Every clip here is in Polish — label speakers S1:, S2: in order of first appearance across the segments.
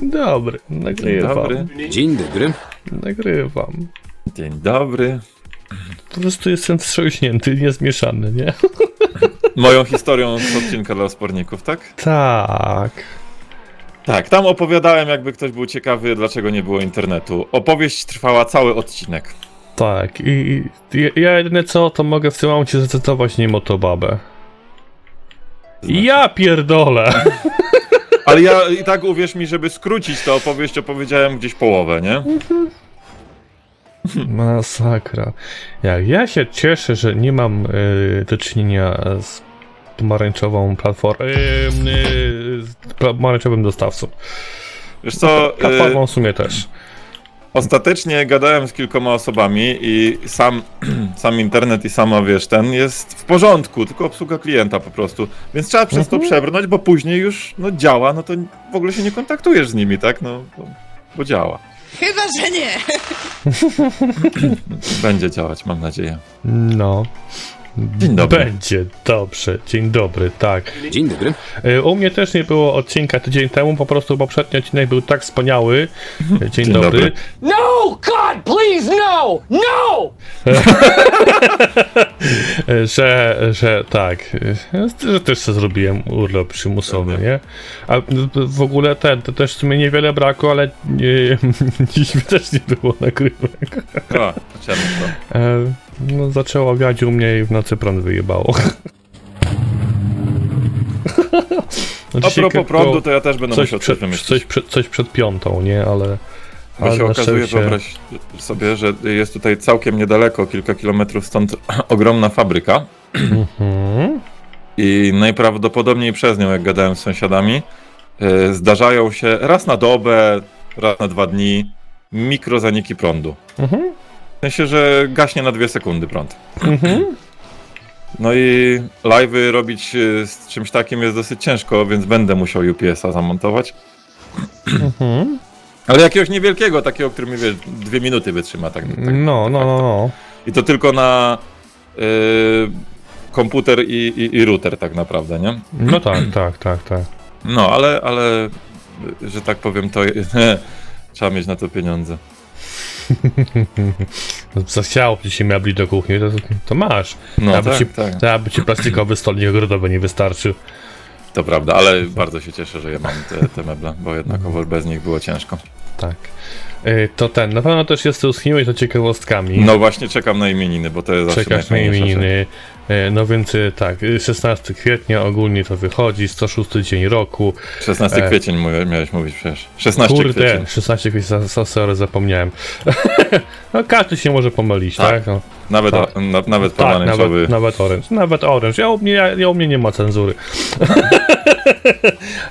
S1: Dzień dobry,
S2: Dzień
S1: nagrywam.
S2: dobry.
S3: Dzień dobry.
S1: Nagrywam.
S2: Dzień dobry.
S1: Po prostu jestem wstrząśnięty, niezmieszany, nie?
S2: Moją historią z odcinka dla osporników, tak?
S1: Tak.
S2: Tak, tam opowiadałem, jakby ktoś był ciekawy, dlaczego nie było internetu. Opowieść trwała cały odcinek.
S1: Tak. I, i ja- ja jedyne co, to mogę w tym momencie zacytować Niemotobabę. Ja pierdolę!
S2: Ale ja i tak uwierz mi, żeby skrócić tę opowieść, opowiedziałem gdzieś połowę, nie?
S1: Masakra. Jak ja się cieszę, że nie mam y, do czynienia z pomarańczową platformą. Y, y, z pomarańczowym dostawcą.
S2: Wiesz co, y,
S1: Platformą w sumie też.
S2: Ostatecznie gadałem z kilkoma osobami i sam, sam internet i sama, wiesz, ten jest w porządku, tylko obsługa klienta po prostu. Więc trzeba przez to przebrnąć, bo później już no, działa, no to w ogóle się nie kontaktujesz z nimi, tak? No, bo, bo działa.
S4: Chyba, że nie.
S2: Będzie działać, mam nadzieję.
S1: No.
S2: Dzień dobry.
S1: Będzie dobrze. Dzień dobry, tak.
S3: Dzień dobry.
S1: Y, U mnie też nie było odcinka tydzień temu, po prostu poprzedni odcinek był tak wspaniały. Y, Dzień,
S2: Dzień
S1: dobry.
S2: dobry.
S4: No, God, please, no, no!
S1: Y, Że, że tak, że też sobie zrobiłem urlop przymusowy, nie? A w ogóle ten, to też w sumie niewiele brakło, ale dziś też nie było nagrywek.
S2: O, chciałem to.
S1: No zaczęło wiać u mnie i w nocy prąd wyjebało.
S2: A propos prądu, to ja też będę
S1: coś
S2: musiał
S1: przed,
S2: coś wymyślić.
S1: coś, przed, coś przed piątą, nie? Ale,
S2: Bo
S1: ale
S2: się okazuje,
S1: szczęście...
S2: wyobraź sobie, że jest tutaj całkiem niedaleko, kilka kilometrów stąd, ogromna fabryka.
S1: Mhm.
S2: I najprawdopodobniej przez nią, jak gadałem z sąsiadami, e, zdarzają się raz na dobę, raz na dwa dni mikrozaniki prądu.
S1: Mhm.
S2: Sensie, że gaśnie na dwie sekundy prąd.
S1: Mhm.
S2: No i live'y robić e, z czymś takim jest dosyć ciężko, więc będę musiał UPS-a zamontować.
S1: Mhm.
S2: Ale jakiegoś niewielkiego, takiego, który mi wiesz, dwie minuty wytrzyma. Tak, tak,
S1: No, no, no, no.
S2: I to tylko na y, komputer i, i, i router tak naprawdę, nie?
S1: No tak, tak, tak, tak.
S2: No, ale, ale że tak powiem, to trzeba mieć na to pieniądze.
S1: Zachciało ci się mebli do kuchni, to, to masz.
S2: No
S1: aby
S2: tak,
S1: ci,
S2: tak,
S1: aby ci plastikowy stolnik ogrodowy nie wystarczył.
S2: to prawda, ale bardzo się cieszę, że ja mam te, te meble, bo jednakowoż bez nich było ciężko.
S1: Tak. Y, To ten, na pewno też jest tęskniłeś za ciekawostkami.
S2: No właśnie czekam na imieniny, bo to jest zawsze
S1: Czekasz na imieniny. E, No więc e, tak, e, 16 kwietnia ogólnie to wychodzi, 106 dzień roku.
S2: 16
S1: E.
S2: kwiecień mówię- miałeś mówić przecież. 16
S1: Kurde,
S2: kwiecień.
S1: 16 kwietnia, so- so- sorry, zapomniałem. no każdy się może pomylić, tak?
S2: Tak.
S1: No,
S2: Nawet,
S1: tak.
S2: o, na, nawet
S1: tak,
S2: pomarańczowy.
S1: nawet, nawet orange. Nawet orange. Ja, u mnie, ja, ja u mnie nie ma cenzury.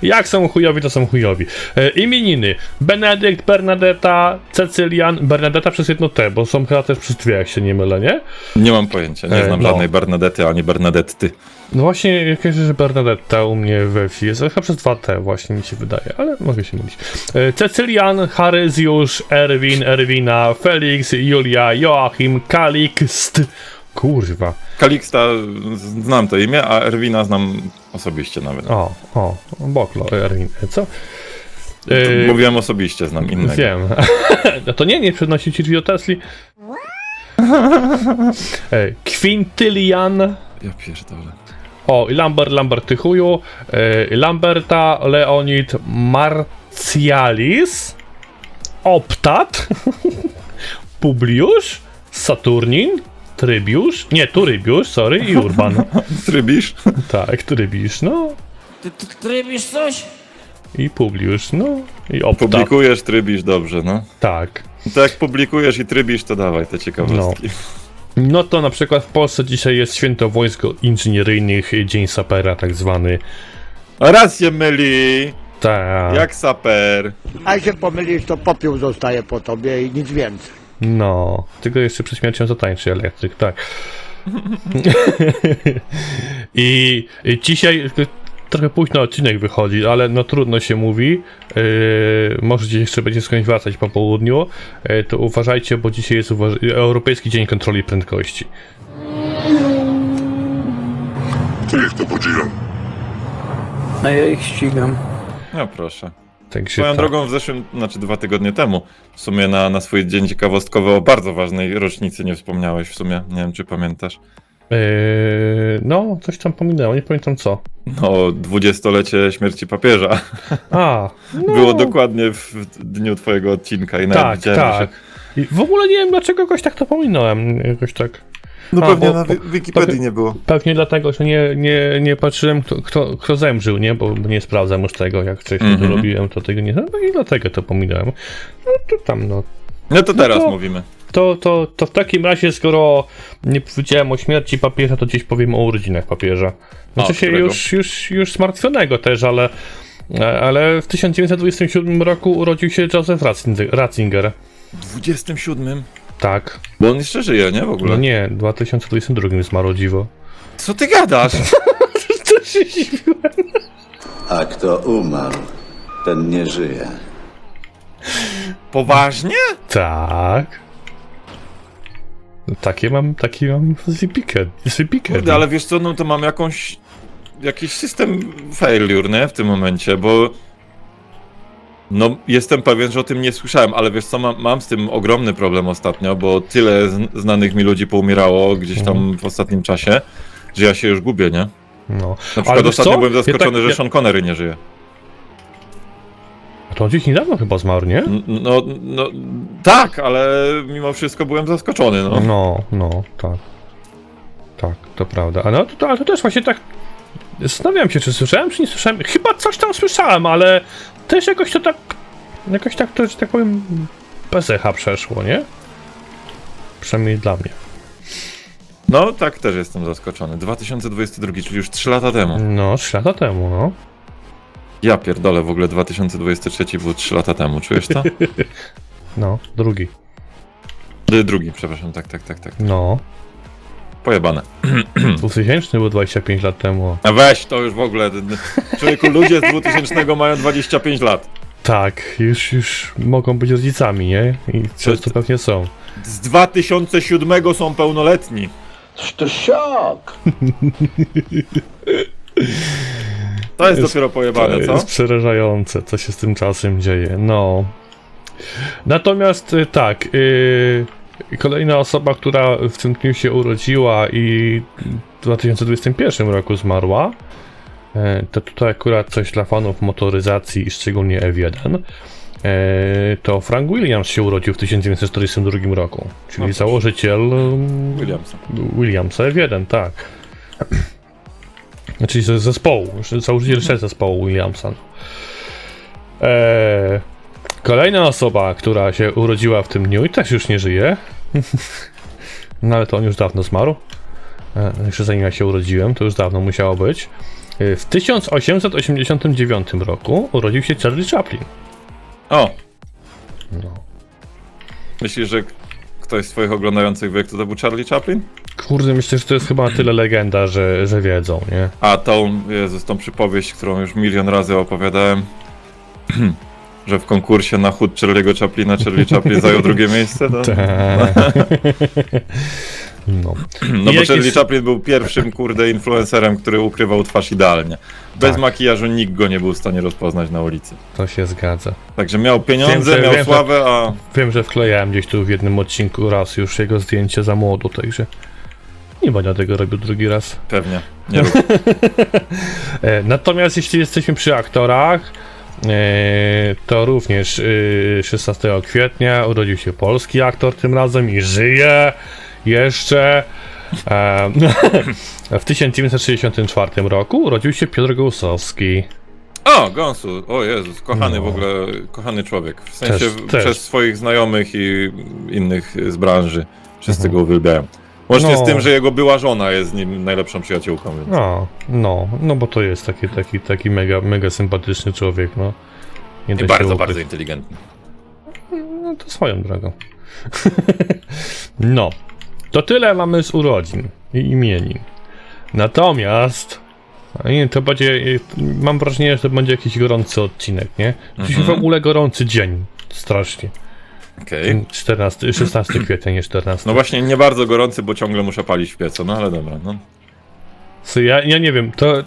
S1: Jak są chujowi, to są chujowi. E, imieniny. Benedykt, Bernadetta, Cecylian. Bernadetta przez jedno T, bo są chyba też przez dwie, jak się nie mylę, nie?
S2: Nie mam pojęcia, nie
S1: E,
S2: znam
S1: no.
S2: żadnej Bernadety ani Bernadetty.
S1: No właśnie, jakieś że Bernadetta u mnie we wsi jest, chyba przez 2T właśnie mi się wydaje, ale mogę się mylić. E, Cecylian, Haryzjusz, Erwin, Erwina, Felix, Julia, Joachim, Kalikst. Kurwa.
S2: Kaliksta znam to imię, a Erwina znam osobiście nawet.
S1: O, o, Boklo, Erwin, co? E,
S2: Mówiłem osobiście, znam innego.
S1: Wiem. no to nie, nie przenosi ci drzwi o Tesli. E, Quintylian.
S2: Ja pierdolę.
S1: O, i Lambert, Lambert ty chuju, e, Lamberta, Leonid, Marcialis, Optat, Publiusz, Saturnin, Trybiusz, nie, Turybiusz, sorry, i Urban.
S2: Trybisz?
S1: tak, Trybiusz, no,
S4: Ty, ty trybisz coś?
S1: I Publiusz, no, i Optat,
S2: Publikujesz, trybisz, dobrze, no.
S1: tak.
S2: To jak publikujesz i trybisz, to dawaj te ciekawostki.
S1: No to na przykład w Polsce dzisiaj jest święto wojsk inżynieryjnych, Dzień Sapera tak zwany.
S2: Się myli,
S1: Tak,
S2: jak saper.
S5: A jak się pomylisz, to popiół zostaje po tobie i nic więcej.
S1: No, tylko jeszcze przed śmiercią zatańczy elektryk, tak. I, I dzisiaj trochę późno odcinek wychodzi, ale no trudno się mówi. Yy, może gdzieś jeszcze będzie skądś wracać po południu. Yy, to uważajcie, bo dzisiaj jest uważ- Europejski Dzień Kontroli Prędkości.
S6: To niech to podziwiam.
S4: A ja ich ścigam.
S2: No proszę.
S1: Także
S2: Swoją
S1: tak.
S2: drogą w zeszłym, znaczy dwa tygodnie temu, w sumie na, na swój dzień ciekawostkowy o bardzo ważnej rocznicy nie wspomniałeś w sumie. Nie wiem, czy pamiętasz.
S1: Yy, no, coś tam pominęło, nie pamiętam co.
S2: No, dwudziestolecie śmierci papieża.
S1: A, no,
S2: Było dokładnie w dniu twojego odcinka i nawet
S1: Tak,
S2: widziałem,
S1: tak. I w ogóle nie wiem, dlaczego jakoś tak to pominąłem. Jakoś tak.
S2: No
S1: A,
S2: pewnie
S1: bo-
S2: na Wi- Wikipedii nie było.
S1: Pewnie dlatego, że nie, nie, nie patrzyłem, kto, kto, kto zemrzył, nie? Bo nie sprawdzam już tego, jak wcześniej
S2: Mhm.
S1: to robiłem, to tego nie. No i dlatego to pominąłem. No to tam, no.
S2: No to teraz
S1: to-
S2: mówimy.
S1: To, to, to w takim razie, skoro nie powiedziałem o śmierci papieża, to gdzieś powiem o urodzinach papieża. Znaczy się
S2: którego?
S1: już, już, już zmartwionego też, ale, ale w 1927 roku urodził się Joseph Ratzinger.
S2: W 27?
S1: Tak.
S2: Bo on jeszcze żyje, nie? W ogóle.
S1: No nie, w 2022 zmarł dziwo.
S2: Co ty gadasz?
S1: To się dziwiłem.
S3: A kto umarł, ten nie żyje.
S2: Poważnie?
S1: Tak. Takie mam, taki mam z Wikipedia. Z Wikipedia.
S2: Kurde, ale wiesz co, no to mam jakąś... Jakiś system failure, nie? W tym momencie, bo... No, jestem pewien, że o tym nie słyszałem, ale wiesz co, mam, mam z tym ogromny problem ostatnio, bo tyle zn- znanych mi ludzi poumierało gdzieś tam
S1: Mhm.
S2: w ostatnim czasie, że ja się już gubię, nie?
S1: No.
S2: Na przykład ostatnio
S1: co?
S2: byłem zaskoczony,
S1: ja
S2: że
S1: tak,
S2: Sean Connery nie żyje.
S1: To on gdzieś niedawno chyba zmarł, nie?
S2: No, no, tak, ale mimo wszystko byłem zaskoczony, no.
S1: No, no, tak. Tak, to prawda. A no, to, to, ale to też właśnie tak. Zastanawiam się, czy słyszałem, czy nie słyszałem. Chyba coś tam słyszałem, ale też jakoś to tak. Jakoś tak to, że tak powiem, bez echa przeszło, nie? Przynajmniej dla mnie.
S2: No, tak też jestem zaskoczony. 2022, czyli już 3 lata temu.
S1: No, 3 lata temu, no.
S2: Ja pierdolę, w ogóle 2023 był 3 lata temu, czujesz to?
S1: No, drugi.
S2: D- Drugi, przepraszam, tak, tak, tak, tak.
S1: No.
S2: Pojebane.
S1: 2000 był 25 lat temu.
S2: A weź, to już w ogóle. d- d- Człowieku, ludzie z 2000 mają 25 lat.
S1: Tak, już, już mogą być rodzicami, nie? I często pewnie są.
S2: Z 2007 są pełnoletni.
S3: To szok!
S2: To jest,
S1: Jest-
S2: dopiero
S1: To
S2: pojebane, co?
S1: jest przerażające, co się z tym czasem dzieje. No. Natomiast y, tak, y, kolejna osoba, która w tym dniu się urodziła i w 2021 roku zmarła, y, to tutaj akurat coś dla fanów motoryzacji i szczególnie F1. y, To Frank Williams się urodził w 1942 roku, czyli
S2: No
S1: założyciel ym,
S2: Williamson.
S1: Williamsa F1, tak. Znaczy z zespołu, założyciel zespołu Williamsa. no. Eee, kolejna osoba, która się urodziła w tym dniu i też już nie żyje. no ale to on już dawno zmarł. E, jeszcze zanim ja się urodziłem, to już dawno musiało być. E, W 1889 roku urodził się Charlie Chaplin.
S2: O!
S1: No.
S2: Myślisz, że ktoś z twoich oglądających wie, kto to był Charlie Chaplin?
S1: Kurde, myślę, że to jest chyba tyle legenda, że, że wiedzą, nie?
S2: A tą, Jezus, tą przypowieść, którą już milion razy opowiadałem, że w konkursie na chód Charlie'ego Chaplina Charlie Chaplin zajął drugie miejsce, to...
S1: No.
S2: No
S1: I
S2: bo Charlie
S1: jest-
S2: Chaplin był pierwszym, kurde, influencerem, który ukrywał twarz idealnie. Bez
S1: Tak.
S2: makijażu nikt go nie był w stanie rozpoznać na ulicy.
S1: To się zgadza.
S2: Także miał pieniądze,
S1: Wiem, że-
S2: miał
S1: wiem,
S2: sławę, a...
S1: Wiem, że wklejałem gdzieś tu w jednym odcinku raz już jego zdjęcie za młodu, także nie będę tego robił drugi raz.
S2: Pewnie. Nie rób.
S1: E, natomiast jeśli jesteśmy przy aktorach, e, to również e, 16 kwietnia urodził się polski aktor tym razem i żyje jeszcze. E, w 1964 roku urodził się Piotr Gołsowski.
S2: O, Gąsu, o Jezus, kochany
S1: No.
S2: w ogóle, kochany człowiek. W sensie
S1: Też- też.
S2: przez swoich znajomych i innych z branży. Wszyscy go uwielbiają. Łącznie
S1: Mhm. No.
S2: z tym, że jego była żona jest z nim najlepszą przyjaciółką, więc...
S1: No, no, no bo to jest taki, taki, taki mega, mega sympatyczny człowiek, no. Nie
S2: I bardzo, bardzo inteligentny.
S1: No to swoją drogą. no, to tyle mamy z urodzin i imienin. Natomiast, nie, to będzie, mam wrażenie, że to będzie jakiś gorący odcinek, nie? Dziś
S2: Mhm.
S1: w ogóle gorący dzień, strasznie.
S2: Okej.
S1: 14, 16 kwietnia, nie 14.
S2: No właśnie, nie bardzo gorący, bo ciągle muszę palić w piecu, no ale dobra, no.
S1: So, ja, ja nie wiem, to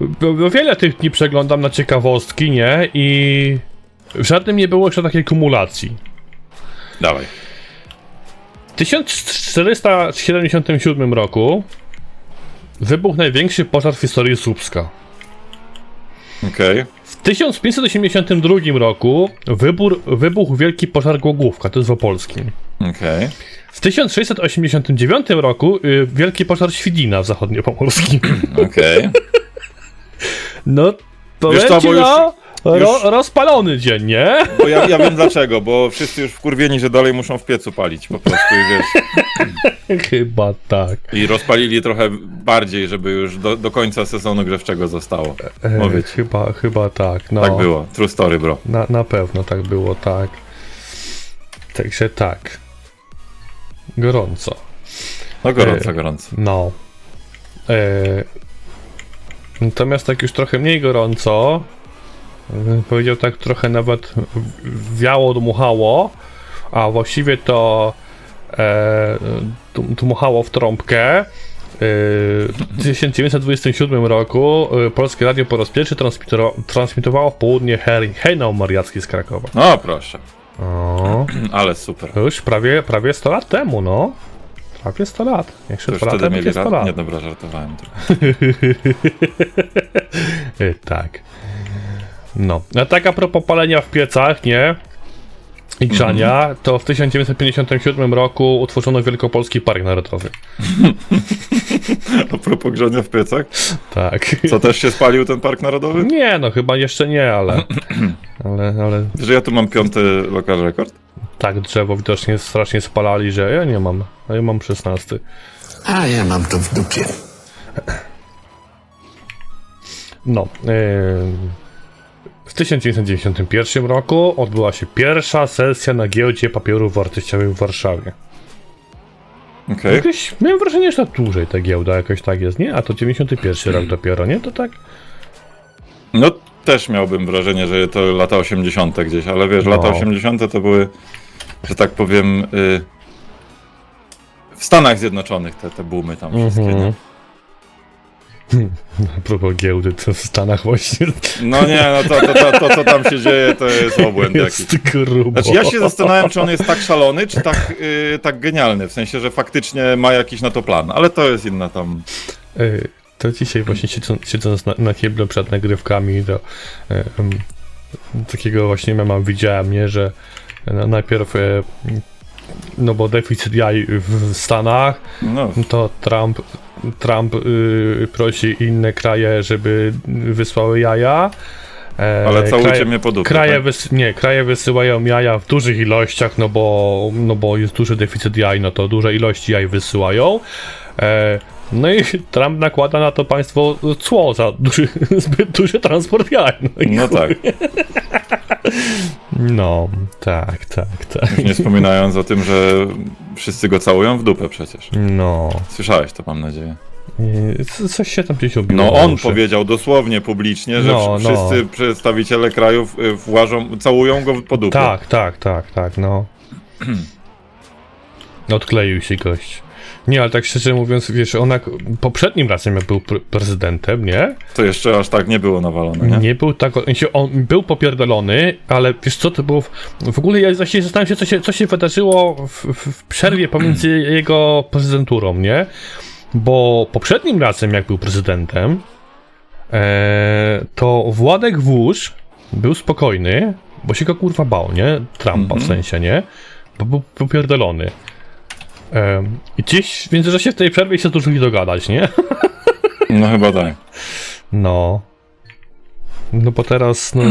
S1: bo, wiele tych dni przeglądam na ciekawostki, nie? I w żadnym nie było jeszcze takiej kumulacji.
S2: Dawaj.
S1: W 1477 roku wybuchł największy pożar w historii Słupska.
S2: Okej.
S1: W 1582 roku wybór, wybuchł wielki pożar Głogówka, to jest w Opolskim.
S2: Okej.
S1: W 1689 roku y, wielki pożar Świdina w zachodniopomorskim.
S2: Okej.
S1: No, to
S2: Wiesz
S1: leci, no, ro, rozpalony dzień, nie?
S2: Bo ja, ja wiem dlaczego, bo wszyscy już wkurwieni, że dalej muszą w piecu palić po prostu i wiesz.
S1: Chyba tak.
S2: I rozpalili trochę bardziej, żeby już do, do końca sezonu grzewczego zostało.
S1: E,
S2: Mówić.
S1: chyba, chyba tak, no.
S2: Tak było. True story, bro.
S1: Na, na pewno tak było, tak. Także tak. Gorąco.
S2: No gorąco,
S1: E,
S2: gorąco.
S1: No. E, natomiast tak już trochę mniej gorąco, powiedział tak trochę nawet wiało, dmuchało, a właściwie to e, dm- dmuchało w trąbkę. E, W 1927 roku e, Polskie Radio po raz pierwszy transmitowało w południe hejnał mariacki z Krakowa.
S2: No proszę.
S1: O,
S2: Ale super.
S1: już prawie, prawie 100 lat temu, no. Prawie 100 lat. Jak się
S2: To już
S1: 2 lata,
S2: wtedy mieli
S1: 100
S2: rad...
S1: lat.
S2: Nie, dobra, żartowałem.
S1: E, tak. No. A tak a propos palenia w piecach, nie? I grzania,
S2: Mhm.
S1: to w 1957 roku utworzono Wielkopolski Park Narodowy.
S2: A propos grzania w piecach.
S1: Tak.
S2: Co, też się spalił ten park narodowy?
S1: Nie, no chyba jeszcze nie, ale. Ale, ale
S2: Że ja tu mam piąty lokal rekord?
S1: tak drzewo widocznie strasznie spalali, że ja nie mam. A ja mam 16.
S6: A ja mam to w dupie.
S1: No. em, w 1991 roku odbyła się pierwsza sesja na giełdzie papierów wartościowych w Warszawie.
S2: Okej.
S1: Jakieś, miałem wrażenie, że to dłużej ta giełda jakoś tak jest, nie? A to 91 rok dopiero, nie? To tak?
S2: No też miałbym wrażenie, że to lata 80. gdzieś, ale wiesz, lata
S1: No.
S2: 80. to były, że tak powiem, y, w Stanach Zjednoczonych te, te boomy tam wszystkie,
S1: Mhm.
S2: nie?
S1: A propos giełdy, to w Stanach właśnie
S2: No nie, no to, to, to, to co tam się dzieje, to jest obłęd jakiś.
S1: jest grubo.
S2: Znaczy ja się zastanawiam, czy on jest tak szalony, czy tak, y, tak genialny, w sensie, że faktycznie ma jakiś na to plan, ale to jest inna tam...
S1: Y, To dzisiaj właśnie siedząc, siedząc na, na kiblu przed nagrywkami, to y, em, takiego właśnie mema widziałem, nie, że na- najpierw y, no bo deficyt jaj w Stanach,
S2: No,
S1: to Trump, Trump y, prosi inne kraje, żeby wysłały jaja. E,
S2: ale całujcie
S1: kraje,
S2: mnie po dupie.
S1: kraje,
S2: tak?
S1: wys, nie, kraje wysyłają jaja w dużych ilościach, no bo, no bo jest duży deficyt jaj, no to duże ilości jaj wysyłają. E, no i Trump nakłada na to państwo cło za duży, zbyt duży transport jaj. No,
S2: No tak,
S1: no tak, tak, tak.
S2: nie wspominając o tym, że wszyscy go całują w dupę przecież.
S1: No,
S2: Słyszałeś to, mam nadzieję.
S1: Coś się tam gdzieś obiło.
S2: No on
S1: uszy.
S2: powiedział dosłownie publicznie, że
S1: No, no.
S2: wszyscy przedstawiciele krajów y, włażą, całują go po dupie.
S1: Tak, tak, tak, tak, no. Odkleił się gość. Nie, ale tak szczerze mówiąc, wiesz, on jak poprzednim razem jak był pre- prezydentem, nie?
S2: To jeszcze aż tak nie było nawalone, nie?
S1: Nie był tak, on, był popierdolony, ale wiesz co, to było, w, w ogóle ja właśnie zastanawiam się, co się, co się wydarzyło w, w, przerwie pomiędzy jego prezydenturą, nie? Bo poprzednim razem, jak był prezydentem, e, to Władek Wóż był spokojny, bo się go kurwa bał, nie? Trumpa w sensie, nie? Bo był popierdolony. E, I gdzieś w międzyczasie w tej przerwie się zdążyli dogadać, nie?
S2: No chyba tak.
S1: No. No bo teraz, no.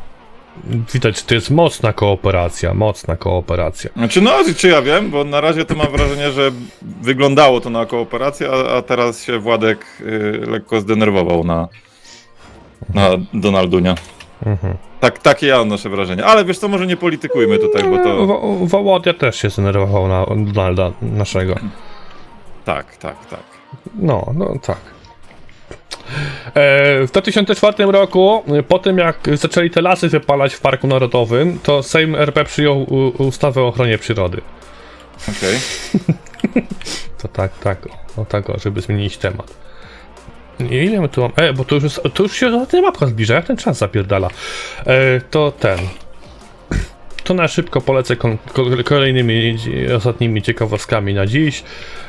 S1: Widać, to jest mocna kooperacja, mocna kooperacja.
S2: Znaczy no, czy ja wiem, bo na razie to mam wrażenie, że wyglądało to na kooperację, a, a teraz się Władek y, lekko zdenerwował na, na Donaldunia.
S1: Mhm.
S2: Tak, takie ja odnoszę wrażenie. Ale wiesz co, może nie politykujmy tutaj, bo to...
S1: Wo- Wołodia też się zdenerwował na Donalda naszego.
S2: Tak, tak, tak.
S1: No, no tak. E, w 2004 roku, po tym jak zaczęli te lasy wypalać w Parku Narodowym, to Sejm RP przyjął u, ustawę o ochronie przyrody.
S2: Okej.
S1: To tak, tak, o, o tak, o, żeby zmienić temat. Nie, ile my tu mam? E, bo to już, jest, to już się ta mapka zbliża, jak ten czas zapierdala. E, to ten. To na szybko polecę kolejnymi ostatnimi ciekawostkami na dziś.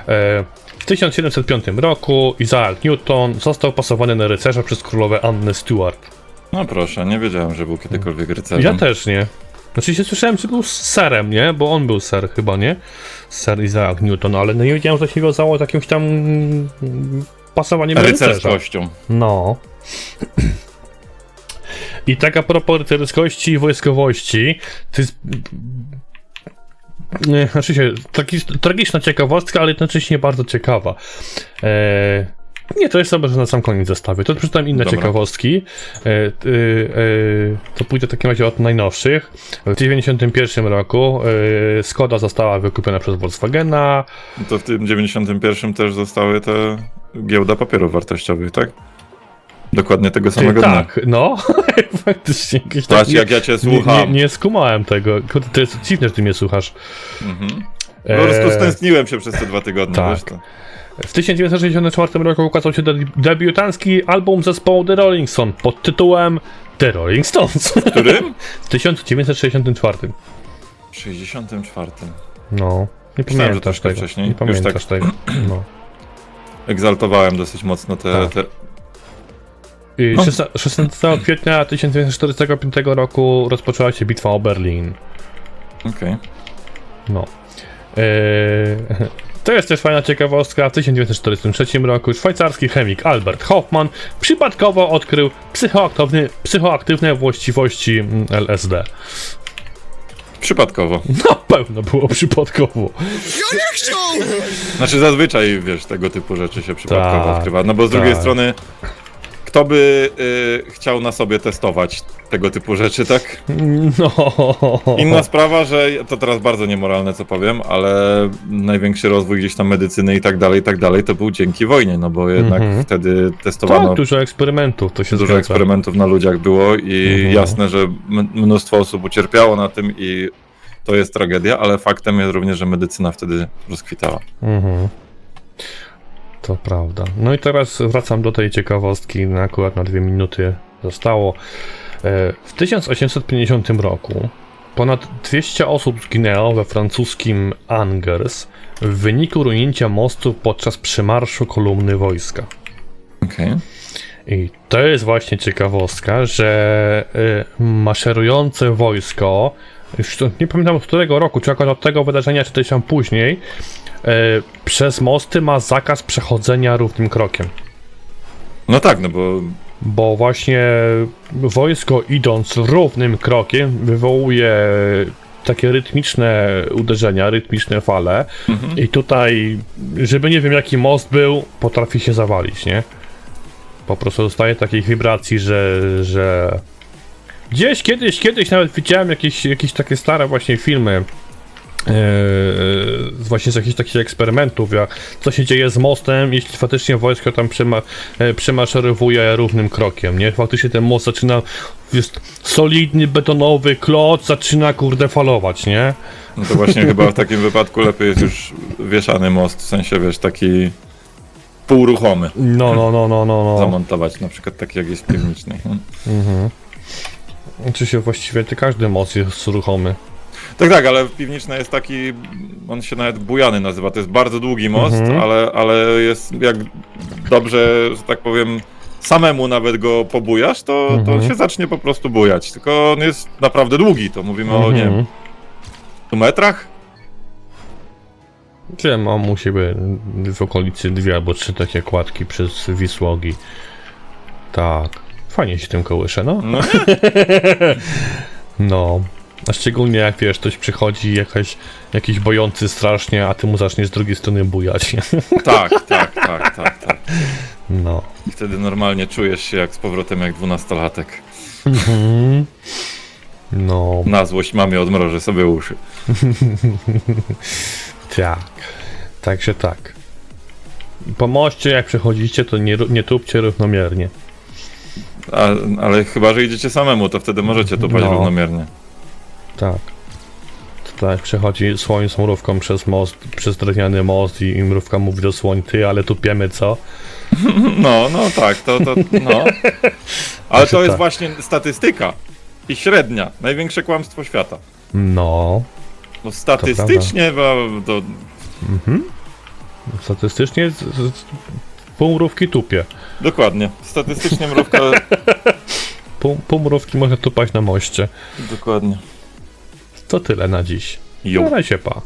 S1: E, w 1705 roku Isaac Newton został pasowany na rycerza przez królowę Annę Stuart.
S2: No proszę, nie wiedziałem, że był kiedykolwiek rycerzem.
S1: Ja też nie. Znaczy się słyszałem, że był serem, nie? Bo on był ser chyba, nie? Ser Isaac Newton, ale no nie wiedziałem, że się wiązało z jakimś tam pasowaniem na rycerza.
S2: Rycerskością.
S1: No. I tak a propos rycerskości i wojskowości, to jest... Nie, znaczy się, taki, tragiczna ciekawostka, ale jednocześnie bardzo ciekawa. Eee, nie, to jest sobie, że na sam koniec zostawię. To przeczytam inne
S2: Dobra.
S1: ciekawostki. E, e, e, to pójdę w takim razie od najnowszych. W 1991 roku e, Skoda została wykupiona przez Volkswagena.
S2: To w tym 91 też zostały te giełda papierów wartościowych, tak? Dokładnie tego
S1: Ty,
S2: samego dnia.
S1: tak, no, faktycznie. Jakieś
S2: Patrz,
S1: nie-
S2: jak ja cię
S1: Nie,
S2: słucham.
S1: nie, nie skumałem tego. Kurde, to jest dziwne, że ty mnie słuchasz.
S2: Po prostu stęskniłem się przez te dwa tygodnie,
S1: tak.
S2: wiesz to.
S1: w 1964 roku ukazał się debi- debiutancki album zespołu The Rolling Stones pod tytułem The Rolling Stones.
S2: W którym?
S1: w 1964.
S2: W 64.
S1: No. Nie
S2: Myślałem, że
S1: pamiętasz tego.
S2: wcześniej.
S1: Nie
S2: Już
S1: pamiętasz
S2: tak-
S1: tego. No.
S2: Egzaltowałem dosyć mocno te...
S1: Tak.
S2: te...
S1: I
S2: No.
S1: 16 16 kwietnia 1945 roku rozpoczęła się bitwa o Berlin.
S2: Okej.
S1: No. Eee, to jest też fajna ciekawostka. W 1943 roku szwajcarski chemik Albert Hoffman przypadkowo odkrył psychoaktywne właściwości mm, LSD.
S2: Przypadkowo.
S1: Na pewno było przypadkowo.
S2: Znaczy zazwyczaj, wiesz, tego typu rzeczy się przypadkowo
S1: Tak,
S2: odkrywa. No bo z drugiej
S1: tak.
S2: strony, kto by y, chciał na sobie testować tego typu rzeczy, tak?
S1: No.
S2: Inna sprawa, że to teraz bardzo niemoralne, co powiem, ale największy rozwój gdzieś tam medycyny i tak dalej, i tak dalej, to był dzięki wojnie, no bo jednak
S1: Mhm.
S2: wtedy testowano
S1: Tak, dużo eksperymentów, to się
S2: dużo
S1: zgadza.
S2: eksperymentów na ludziach było i
S1: Mhm.
S2: jasne, że mnóstwo osób ucierpiało na tym i to jest tragedia, ale faktem jest również, że medycyna wtedy rozkwitała.
S1: Mhm. To prawda. No i teraz wracam do tej ciekawostki, na akurat na dwie minuty zostało. E, W 1850 roku ponad 200 osób zginęło we francuskim Angers w wyniku runięcia mostu podczas przemarszu kolumny wojska.
S2: Okej.
S1: I to jest właśnie ciekawostka, że y, maszerujące wojsko, już nie pamiętam od którego roku, czy akurat od tego wydarzenia, czy też tam później, y, przez mosty ma zakaz przechodzenia równym krokiem.
S2: No tak, no bo
S1: Bo właśnie wojsko idąc równym krokiem wywołuje takie rytmiczne uderzenia, rytmiczne fale i tutaj, żeby nie wiem jaki most był, potrafi się zawalić, nie? Po prostu dostaje takich wibracji, że, że... Gdzieś kiedyś, kiedyś nawet widziałem jakieś, jakieś takie stare właśnie filmy Eee, właśnie z jakichś takich eksperymentów, jak co się dzieje z mostem, jeśli faktycznie wojsko tam przema, e, przemaszerowuje równym krokiem, nie? Faktycznie ten most zaczyna, jest solidny, betonowy kloc, zaczyna kurde falować, nie?
S2: No to właśnie chyba w takim wypadku lepiej jest już wieszany most, w sensie wiesz, taki półruchomy.
S1: No, no, no, no, no, no.
S2: Zamontować, na przykład taki jak jest piwniczny. Hmm.
S1: Oczywiście właściwie ty każdy most jest ruchomy.
S2: Tak, tak, ale piwniczny jest taki, on się nawet bujany nazywa, to jest bardzo długi most,
S1: Mhm.
S2: ale, ale jest jak dobrze, że tak powiem, samemu nawet go pobujasz, to, to
S1: Mhm.
S2: on się zacznie po prostu bujać, tylko on jest naprawdę długi, to mówimy o, nie wiem,
S1: Mhm.
S2: 100 metrach?
S1: Wiem, mam u siebie w okolicy dwie albo trzy takie kładki przez Wisłogi. Tak. Fajnie się tym kołysze, no.
S2: No.
S1: No. A szczególnie jak wiesz, ktoś przychodzi jakaś, jakiś bojący strasznie, a ty mu zaczniesz z drugiej strony bujać.
S2: Tak, tak, tak, tak, tak.
S1: No.
S2: I wtedy normalnie czujesz się jak z powrotem jak dwunastolatek.
S1: Mhm. No,
S2: Na złość mamie odmrożę sobie uszy.
S1: tak. Także tak. Po moście jak przechodzicie, to nie, nie tupcie równomiernie.
S2: A, ale chyba, że idziecie samemu, to wtedy możecie tupać
S1: No.
S2: równomiernie.
S1: Tak. Tak, przechodzi słoń z mrówką przez most, przez drewniany most i, i mrówka mówi do słoń, ty, ale tupiemy, co?
S2: No, no tak, to, to no. Ale to jest
S1: tak.
S2: właśnie statystyka i średnia. Największe kłamstwo świata.
S1: No,
S2: No statystycznie, bo to,
S1: statystycznie z, z, pół mrówki tupie.
S2: dokładnie. Statystycznie mrówka,
S1: Pół, pół mrówki może tupać na moście.
S2: dokładnie.
S1: To tyle na dziś.
S2: Jo.
S1: Na razie, pa.